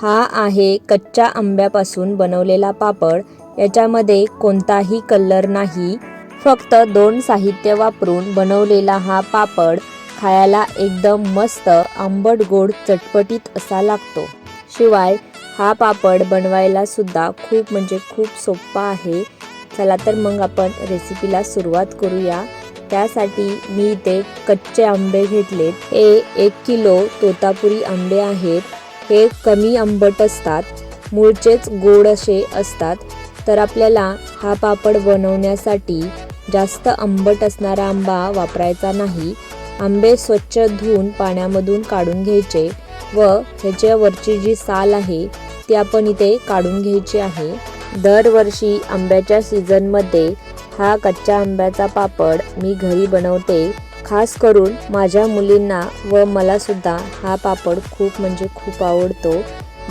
हा आहे कच्च्या आंब्यापासून बनवलेला पापड. याच्यामध्ये कोणताही कलर नाही. फक्त दोन साहित्य वापरून बनवलेला हा पापड खायला एकदम मस्त आंबट गोड चटपटीत असा लागतो. शिवाय हा पापड बनवायला सुद्धा खूप म्हणजे खूप सोपा आहे. चला तर मग आपण रेसिपीला सुरुवात करूया. त्यासाठी मी इथे कच्चे आंबे घेतलेत. हे एक किलो तोतापुरी आंबे आहेत. हे कमी आंबट असतात मूळचेच गोड असे असतात तर आपल्याला हा पापड बनवण्यासाठी जास्त आंबट असणारा आंबा वापरायचा नाही. आंबे स्वच्छ धुवून पाण्यामधून काढून घ्यायचे व ह्याच्यावरची जी साल आहे ती आपण इथे काढून घ्यायची आहे. दरवर्षी आंब्याच्या सीझनमध्ये हा कच्च्या आंब्याचा पापड मी घरी बनवते. खास करून माझ्या मुलींना व मलासुद्धा हा पापड खूप म्हणजे खूप आवडतो.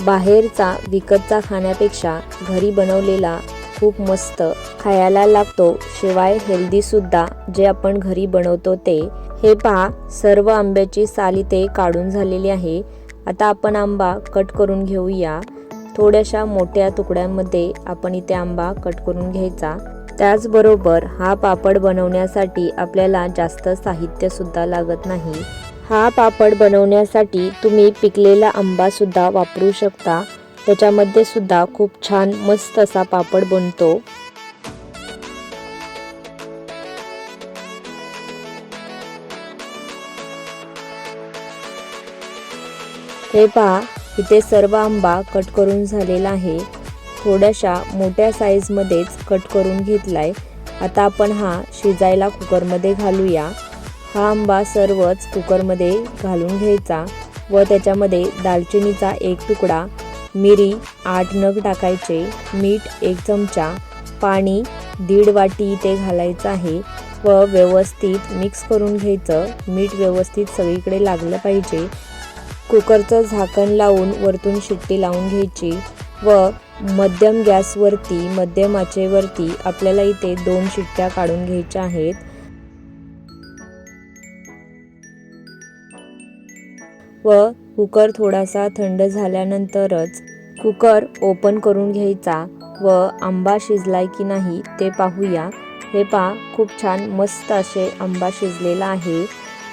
बाहेरचा विकतचा खाण्यापेक्षा घरी बनवलेला खूप मस्त खायला लागतो. शिवाय हेल्दीसुद्धा जे आपण घरी बनवतो ते. हे पहा सर्व आंब्याची साल इथे काढून झालेली आहे. आता आपण आंबा कट करून घेऊया. थोड्याशा मोठ्या तुकड्यांमध्ये आपण इथे आंबा कट करून घ्यायचा. त्याचबरोबर हा पापड बनवण्यासाठी आपल्याला जास्त साहित्यसुद्धा लागत नाही. हा पापड बनवण्यासाठी तुम्ही पिकलेला आंबासुद्धा वापरू शकता. त्याच्यामध्ये सुद्धा खूप छान मस्त असा पापड बनतो. हे पहा इथे सर्व आंबा कट करून झालेला आहे. थोड्याशा मोठ्या साईजमध्येच कट करून घेतला आहे आता आपण हा शिजायला कुकरमध्ये घालूया. हा आंबा सर्वच कुकरमध्ये घालून घ्यायचा व त्याच्यामध्ये दालचिनीचा एक तुकडा मिरी आठ नग टाकायचे मीठ एक चमचा पाणी दीड वाटी इथे घालायचं आहे व व्यवस्थित मिक्स करून घ्यायचं. मीठ व्यवस्थित सगळीकडे लागलं पाहिजे. कुकरचं झाकण लावून वरतून शिट्टी लावून घ्यायची व मध्यम गॅसवरती मध्यम आचेवरती आपल्याला इथे दोन शिट्ट्या काढून घ्यायच्या आहेत. व कुकर थोडासा थंड झाल्यानंतरच कुकर ओपन करून घ्यायचा व आंबा शिजलाय की नाही ते पाहूया. हे पहा खूप छान मस्त असे आंबा शिजलेला आहे.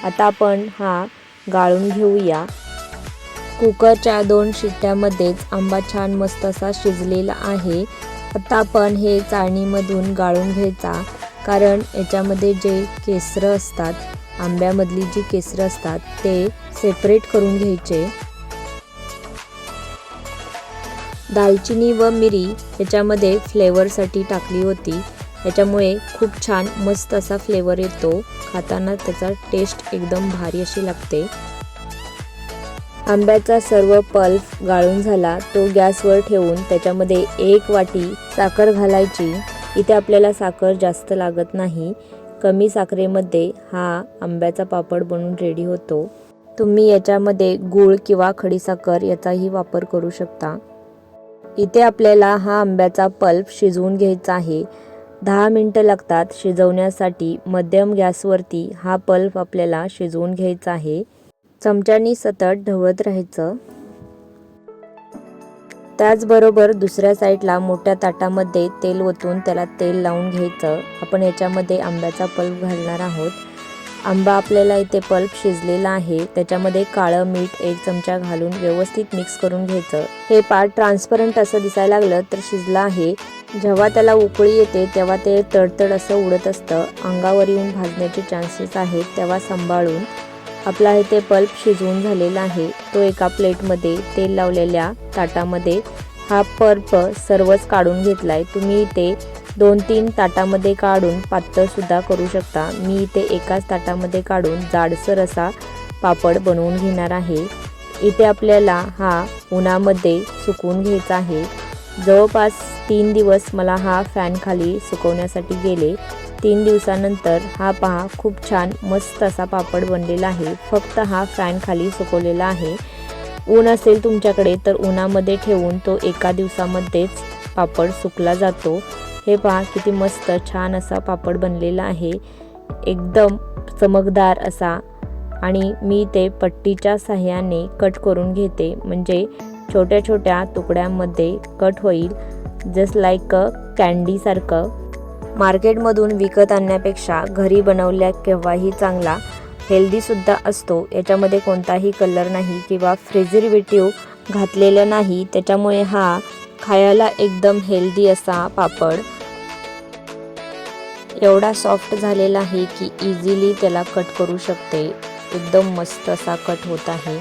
आता आपण हा गाळून घेऊया. कुकरच्या दोन शिट्ट्यामध्येच आंबा छान मस्त असा शिजलेला आहे. आता आपण हे चाळणीमधून गाळून घ्यायचा कारण याच्यामध्ये जे केसरं असतात आंब्यामधली जी केसरं असतात ते सेपरेट करून घ्यायचे. दालचिनी व मिरी याच्यामध्ये फ्लेवरसाठी टाकली होती. याच्यामुळे खूप छान मस्त असा फ्लेवर येतो. खाताना त्याचा टेस्ट एकदम भारी अशी लागते. आंब्याचा सर्व पल्फ गाळून झाला तो गॅसवर ठेवून त्याच्यामध्ये एक वाटी साखर घालायची. इथे आपल्याला साखर जास्त लागत नाही. कमी साखरेमध्ये हा आंब्याचा पापड बनून रेडी होतो. तुम्ही याच्यामध्ये गूळ किंवा खडीसाखर याचाही वापर करू शकता. इथे आपल्याला हा आंब्याचा पल्प शिजवून घ्यायचा आहे. दहा मिनटं लागतात शिजवण्यासाठी. मध्यम गॅसवरती हा पल्प आपल्याला शिजवून घ्यायचा आहे. चमच्यानी सतत ढवळत राहायचं. त्याचबरोबर दुसऱ्या साईडला मोठ्या ताटामध्ये तेल ओतून त्याला तेल लावून घ्यायचं. आपण याच्यामध्ये आंब्याचा पल्प घालणार आहोत. आंबा आपल्याला इथे पल्प शिजलेला आहे. त्याच्यामध्ये काळं मीठ एक चमचा घालून व्यवस्थित मिक्स करून घ्यायचं. हे पार्ट ट्रान्सपरंट असं दिसायला लागलं तर शिजलं आहे. जेव्हा त्याला उकळी येते तेव्हा ते तडतड असं उडत असतं. अंगावर येऊन भाजण्याचे चान्सेस आहेत तेव्हा सांभाळून आपला इथे पल्प शिजवून झालेला आहे. तो एका प्लेटमध्ये तेल लावलेल्या ताटामध्ये हा पर्प सर्वच काढून घेतला आहे तुम्ही इथे दोन तीन ताटामध्ये काढून पातळसुद्धा करू शकता. मी इथे एकाच ताटामध्ये काढून जाडसर असा पापड बनवून घेणार आहे. इथे आपल्याला हा उन्हामध्ये सुकवून घ्यायचा आहे. जवळपास तीन दिवस मला हा फॅन खाली सुकवण्यासाठी गेले. तीन दिवसानंतर हा पहा खूप छान मस्त असा पापड बनलेला आहे. फक्त हा फॅन खाली सुकवलेला आहे. ऊन असेल तुमच्याकडे तर उन्हामध्ये ठेवून तो एका दिवसामध्येच पापड सुकला जातो. हे पहा किती मस्त छान असा पापड बनलेला आहे. एकदम चमकदार असा. आणि मी ते पट्टीच्या साह्याने कट करून घेते. म्हणजे छोट्या छोट्या तुकड्यांमध्ये कट होईल. जस्ट लाईक कँडीसारखं कॅन्डीसारखं मार्केटमधून विकत आणण्यापेक्षा घरी बनवल्या केव्हाही चांगला हेल्दीसुद्धा असतो. याच्यामध्ये कोणताही कलर नाही किंवा फ्रिझर्वेटिव्ह घातलेलं नाही. त्याच्यामुळे हा खायला एकदम हेल्दी असा पापड एवढा सॉफ्ट झालेला आहे की इझिली त्याला कट करू शकते. एकदम मस्त असा कट होत आहे.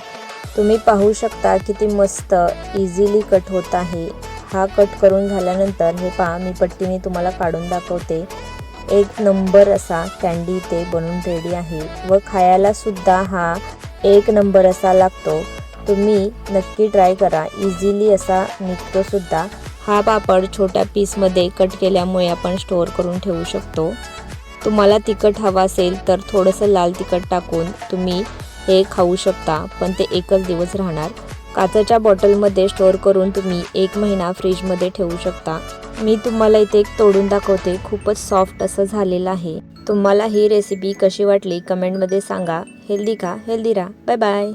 तुम्ही पाहू शकता किती मस्त इझिली कट होत आहे. हा कट करून झाल्यानंतर हे पहा मी पट्टीने तुम्हाला काढून दाखवते. एक नंबर असा कॅन्डी ते बनून रेडी आहे व खायला सुद्धा हा एक नंबर असा लागतो. तुम्ही नक्की ट्राय करा. इझिली असा निघतोसुद्धा हा पापड छोट्या पीसमध्ये कट केल्यामुळे आपण स्टोअर करून ठेवू शकतो. तुम्हाला तिखट हवा असेल तर थोडंसं लाल तिखट टाकून तुम्ही हे खाऊ शकता पण ते एकच दिवस राहणार. काचेच्या बॉटलमध्ये स्टोअर करून तुम्ही एक महिना फ्रीजमध्ये ठेवू शकता. मी तुम्हाला इथे एक तोडून दाखवते. खूपच सॉफ्ट असं झालेलं आहे. तुम्हाला ही रेसिपी कशी वाटली कमेंटमध्ये सांगा. हेल्दी खा. हेल्दी राहा. Bye bye.